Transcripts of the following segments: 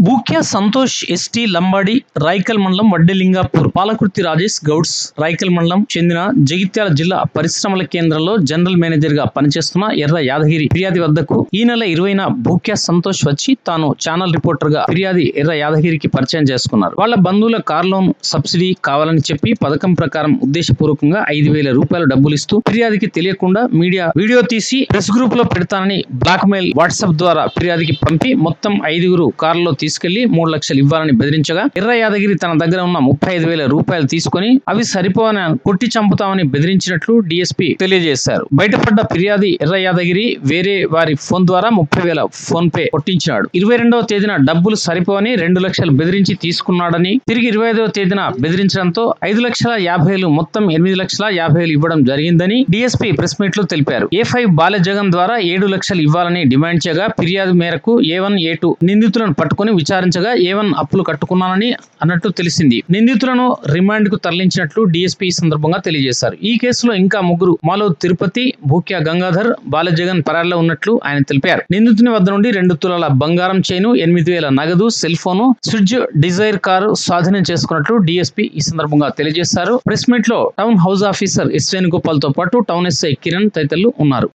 Bukya Santosh ST Lambadi Raikal మండలం వడ్డెలింగాపూర్ పాలకుర్తి రాజేష్ గౌడ్స్ రాయకల్ మండలం చెందిన జగిత్యాల జిల్లా పరిశ్రమల కేంద్రంలో జనరల్ మేనేజర్గా పనిచేస్తున్న ఎర్ర యాదగిరి ఫిర్యాది వద్దకు ఈ నెల ఇరవైన బూక్య సంతోష్ వచ్చి తాను ఛానల్ రిపోర్టర్గా ఫిర్యాది ఎర్ర యాదగిరికి పరిచయం చేసుకున్నారు. వాళ్ళ బంధువుల కార్ లోన్ సబ్సిడీ కావాలని చెప్పి పథకం ప్రకారం ఉద్దేశపూర్వకంగా ఐదు వేల రూపాయలు డబ్బులు ఇస్తూ ఫిర్యాదికి తెలియకుండా మీడియా వీడియో తీసి ప్రెస్ గ్రూప్లో పెడతానని బ్లాక్ మెయిల్ వాట్సాప్ ద్వారా ఫిర్యాదికి పంపి మొత్తం ఐదుగురు కారులో తీసుకెళ్ళి మూడు లక్షలు ఇవ్వాలని బెదిరించగా ఎర్ర యాదగిరి తన దగ్గర ఉన్న ముప్పై ఐదు వేల రూపాయలు తీసుకొని అవి సరిపోవని కొట్టి చంపుతామని బెదిరించినట్లు డిఎస్పి తెలియజేశారు. బయటపడ్డ ఫిర్యాది ఎర్ర యాదగిరి వేరే వారి ఫోన్ ద్వారా ముప్పై వేల ఫోన్ పే కొట్టించినాడు ఇరవై రెండవ తేదీన డబ్బులు సరిపోవని రెండు లక్షలు బెదిరించి తీసుకున్నాడని తిరిగి ఇరవై ఐదవ తేదీన బెదిరించడంతో ఐదు లక్షల యాభై వేలు మొత్తం ఎనిమిది లక్షల యాభై వేలు ఇవ్వడం జరిగిందని డిఎస్పీ ప్రెస్ మీట్లో తెలిపారు. ఏ ఫైవ్ బాలజగన్ ద్వారా ఏడు లక్షలు ఇవ్వాలని డిమాండ్ చేయగా ఫిర్యాదు మేరకు ఏ వన్ ఏ టూ నిందితులను పట్టుకుని విచారించగా ఏ వన్ అప్పులు కట్టుకున్నానని అన్నట్టు తెలిసింది. నిందితులను రిమాండ్కు తరలించినట్లు డిఎస్పీ ఈ సందర్భంగా తెలియజేశారు. ఈ కేసులో ఇంకా ముగ్గురు మాలో తిరుపతి భూక్యా గంగాధర్ బాలజగన్ పరారిలో ఉన్నట్లు ఆయన తెలిపారు. నిందితుని వద్ద నుండి రెండు తులాల బంగారం చైను ఎనిమిది వేల నగదు సెల్ ఫోను స్విడ్జ్ డిజైర్ కారు స్వాధీనం చేసుకున్నట్లు డిఎస్పీ ఈ సందర్భంగా తెలియజేశారు. ప్రెస్ మీట్లో టౌన్ హౌస్ ఆఫీసర్ ఎస్ వేణుగోపాల్తో పాటు టౌన్ ఎస్ఐ కిరణ్ తదితరులు ఉన్నారు.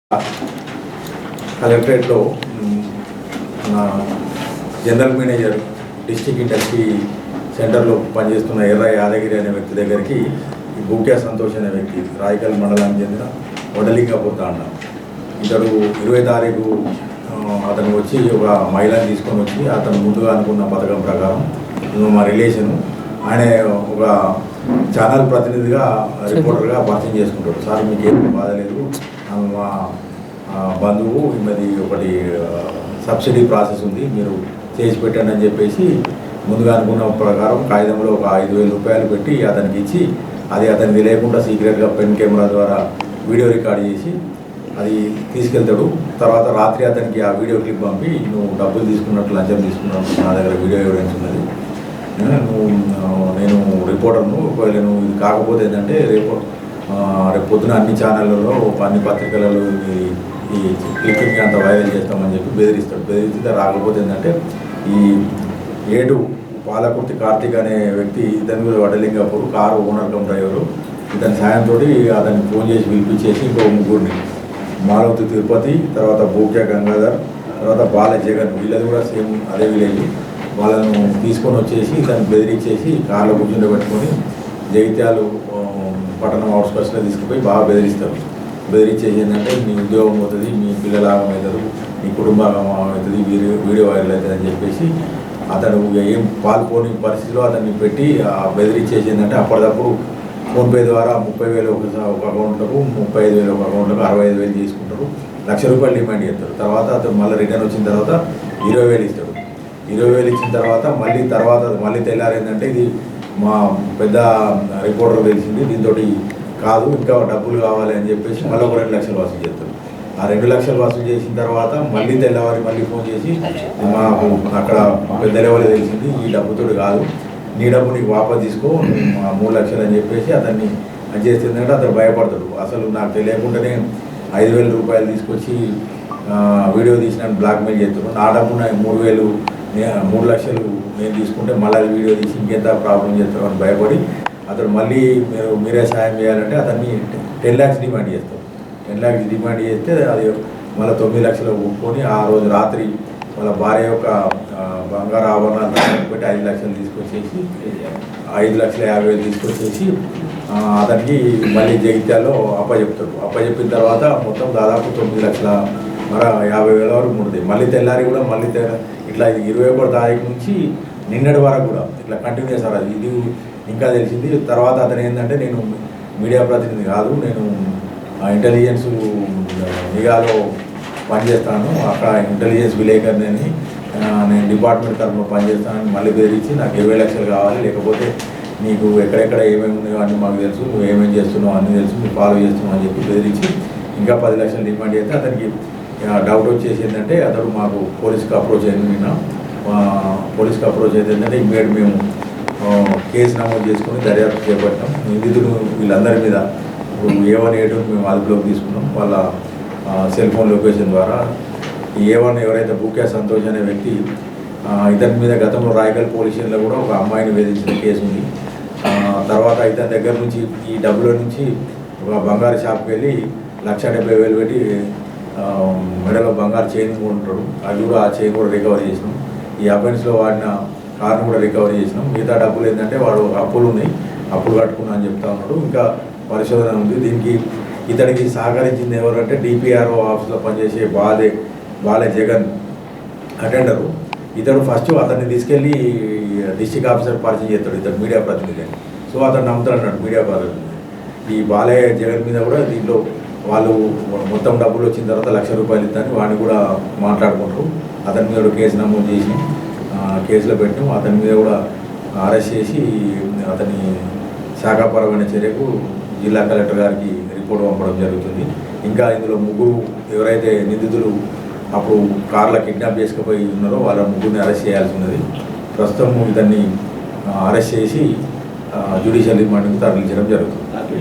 కలెక్టరేట్లో జనరల్ మేనేజర్ డిస్టిక్ ఇండస్ట్రీ సెంటర్లో పనిచేస్తున్న ఎర్ర యాదగిరి అనే వ్యక్తి దగ్గరికి ఈ బూక్యా సంతోష్ అనే వ్యక్తి రాయకల్ మండలానికి చెందిన వడలింగపూర్ తాండ ఇతడు ఇరవై తారీఖు అతను వచ్చి ఒక మహిళని తీసుకొని వచ్చి అతను ముందుగా అనుకున్న పథకం ప్రకారం మా రిలేషను ఆయన ఒక ఛానల్ ప్రతినిధిగా రిపోర్టర్గా పరిచయం చేసుకుంటాడు. సార్ మీకు ఏం బాధ లేదు. మా బంధువు మరి ఒకటి సబ్సిడీ ప్రాసెస్ ఉంది. మీరు చేసి పెట్టండి అని చెప్పేసి ముందుగా అనుకున్న ప్రకారం కాగితంలో ఒక ఐదు వేల రూపాయలు పెట్టి అతనికి ఇచ్చి అది అతనికి తెలియకుండా సీక్రెట్గా పెన్ కెమెరా ద్వారా వీడియో రికార్డ్ చేసి అది తీసుకెళ్తాడు. తర్వాత రాత్రి అతనికి ఆ వీడియో క్లిప్ పంపి నువ్వు డబ్బులు తీసుకున్నట్టు లంచం తీసుకున్నట్టు నా దగ్గర వీడియో ఎవిడెన్స్ ఉన్నది? నువ్వు నేను రిపోర్టర్ను ఒకవేళ నువ్వు ఇది కాకపోతే ఏంటంటే రేపు రేపు పొద్దున అన్ని ఛానళ్ళలో అన్ని పత్రికలలో ఈ ఈ క్లిప్పింగ్ అంత వైరల్ చేస్తామని చెప్పి బెదిరిస్తాడు. బెదిరిస్తే రాకపోతే ఏంటంటే ఈ ఏడు పాలకుర్తి కార్తీక్ అనే వ్యక్తి ఇతని కూడా Vadalingapur car owner cum driver. ఇతని సాయంతో అతన్ని ఫోన్ చేసి పిలిపించేసి ఇంకో ముగ్గురిని. మాలవతి తిరుపతి తర్వాత భూక్య గంగాధర్ తర్వాత బాల జగన్ వీళ్ళది కూడా సేమ్ అదే విలేజ్. వాళ్ళను తీసుకొని వచ్చేసి దాన్ని బెదిరించేసి కార్లో కూర్చుండే పెట్టుకొని జగిత్యాలు పట్టణం అవుట్స్కట్స్లో తీసుకుపోయి బాగా బెదిరిస్తారు. బెదిరించేసి ఏంటంటే మీ ఉద్యోగం అవుతుంది మీ పిల్లల అవుతుంది మీ కుటుంబ అవుతుంది వీడియో వీడియో వైరల్ అవుతుంది అని చెప్పేసి అతను ఏం పాల్పోని పరిస్థితిలో అతన్ని పెట్టి ఆ బెదిరించేసి ఏంటంటే అప్పటికప్పుడు ఫోన్పే ద్వారా ముప్పై వేలు ఒక ఒక అకౌంట్లకు ముప్పై ఐదు వేలు ఒక అకౌంట్లకు అరవై ఐదు వేలు తీసుకుంటారు. లక్ష రూపాయలు డిమాండ్ చేస్తారు. తర్వాత అతను మళ్ళీ రిటర్న్ వచ్చిన తర్వాత ఇరవై వేలు ఇస్తాడు. ఇరవై వేలు ఇచ్చిన తర్వాత మళ్ళీ తర్వాత మళ్ళీ తెల్లారేందంటే ఇది మా పెద్ద రిపోర్టర్ తెలిసింది. దీంతో కాదు ఇంకా డబ్బులు కావాలి అని చెప్పేసి మళ్ళీ ఒక రెండు లక్షలు వసూలు చేస్తారు. ఆ రెండు లక్షలు వసూలు చేసిన తర్వాత మళ్ళీ తెల్లవారి మళ్ళీ ఫోన్ చేసి మాకు అక్కడ పెద్ద లెవెల్ తెలిసింది ఈ డబ్బుతో కాదు. నీ డబ్బు నీకు వాపస్ తీసుకో మూడు లక్షలు అని చెప్పేసి అతన్ని అది చేస్తుందంటే అతను భయపడతాడు. అసలు నాకు తెలియకుండానే ఐదు వేల రూపాయలు తీసుకొచ్చి వీడియో తీసిన బ్లాక్మెయిల్ చేస్తున్నాడు నా డబ్బు నాకు మూడు వేలు మూడు లక్షలు నేను తీసుకుంటే మళ్ళీ వీడియో తీసి ఇంకెంత ప్రాబ్లం చేస్తాను అని భయపడి అతను మళ్ళీ మీరు మీరే సాయం చేయాలంటే అతన్ని టెన్ ల్యాక్స్ డిమాండ్ చేస్తాం. టెన్ ల్యాక్స్ డిమాండ్ చేస్తే అది మళ్ళీ తొమ్మిది లక్షలు ఒప్పుకొని ఆ రోజు రాత్రి మళ్ళీ భార్య యొక్క బంగారు ఆభరణాలు పెట్టి ఐదు లక్షలు తీసుకొచ్చేసి ఐదు లక్షల యాభై వేలు తీసుకొచ్చేసి అతనికి మళ్ళీ జగిత్యాల్లో అప్పచెప్తాడు అప్పచెప్పిన తర్వాత మొత్తం దాదాపు తొమ్మిది లక్షల మర యాభై వేల వరకు ఉంటుంది మళ్ళీ తెల్లారి కూడా మళ్ళీ ఇట్లా ఇరవై ఒకటి తారీఖు నుంచి నిన్నటి వరకు కూడా ఇట్లా కంటిన్యూ చేస్తారు అది ఇది ఇంకా తెలిసింది. తర్వాత అతను ఏంటంటే నేను మీడియా ప్రతినిధి కాదు నేను ఇంటెలిజెన్స్ నిఘాలో పనిచేస్తాను. అక్కడ ఇంటెలిజెన్స్ విలేకరిని అని, నేను డిపార్ట్మెంట్ తరఫున పనిచేస్తానని మళ్ళీ బెదిరించి నాకు ఇరవై లక్షలు కావాలి. లేకపోతే నీకు ఎక్కడెక్కడ ఏమేమి ఉన్నాయో అన్నీ మాకు తెలుసు. నువ్వు ఏమేమి చేస్తున్నావు అన్నీ తెలుసు. నువ్వు ఫాలో చేస్తున్నావు అని చెప్పి బెదిరించి ఇంకా పది లక్షలు డిమాండ్ చేస్తే అతనికి డౌట్ వచ్చేసి ఏంటంటే అతడు మాకు పోలీస్కి అప్రోచ్ అయింది నిన్న. పోలీస్కి అప్రోచ్ అయితే ఏంటంటే ఇమ్మీడియట్ మేము కేసు నమోదు చేసుకొని దర్యాప్తు చేపట్టాం. నిందితులు వీళ్ళందరి మీద ఏ వన్ ఏ మేము అదుపులోకి తీసుకున్నాం. వాళ్ళ సెల్ ఫోన్ లొకేషన్ ద్వారా. ఈ ఏ వన్ ఎవరైతే బూకే సంతోష్ అనే వ్యక్తి ఇతని మీద గతంలో రాయగల్ పోలీస్ స్టేషన్లో కూడా ఒక అమ్మాయిని వేధించిన కేసు ఉంది. తర్వాత ఇతని దగ్గర నుంచి ఈ డబ్బుల నుంచి ఒక బంగారు షాప్కి వెళ్ళి లక్ష డెబ్బై వేలు పెట్టి మెడలో బంగారు చైన్ ఉంటాడు అది కూడా ఆ చైన్ కూడా రికవర్ చేసినాం. ఈ అఫెన్స్లో వాడిన కార్ను కూడా రికవరీ చేసినాం. మిగతా డబ్బులు ఏంటంటే వాడు అప్పులు ఉన్నాయి. అప్పులు కట్టుకున్నా అని చెప్తా ఉన్నాడు. ఇంకా పరిశోధన ఉంది. దీనికి ఇతడికి సహకరించింది ఎవరంటే డిపిఆర్ఓ ఆఫీస్లో పనిచేసే బాలే బాలే జగన్ అటెండరు. ఇతడు ఫస్ట్ అతన్ని తీసుకెళ్ళి డిస్టిక్ ఆఫీసర్ పరిచయం చేస్తాడు ఇతడు మీడియా ప్రతినిధి సో అతను నమ్ముతాడు అన్నాడు మీడియా ప్రతినిధి ఈ బాలయ్య జగన్ మీద కూడా దీంట్లో వాళ్ళు మొత్తం డబ్బులు వచ్చిన తర్వాత లక్ష రూపాయలు ఇస్తాను వాడిని కూడా మాట్లాడుకుంటారు. అతని మీద కేసు నమోదు చేసి కేసులో పెట్టడం అతని మీద కూడా అరెస్ట్ చేసి అతని శాఖాపరమైన చర్యకు జిల్లా కలెక్టర్ గారికి రిపోర్ట్ పంపడం జరుగుతుంది. ఇంకా ఇందులో ముగ్గురు ఎవరైతే నిందితులు అప్పుడు కార్ల కిడ్నాప్ చేసుకుపోయి ఉన్నారో వాళ్ళ ముగ్గురిని అరెస్ట్ చేయాల్సి ఉన్నది. ప్రస్తుతం ఇతన్ని అరెస్ట్ చేసి జ్యుడిషియల్ రిమాండ్కి తరలించడం జరుగుతుంది.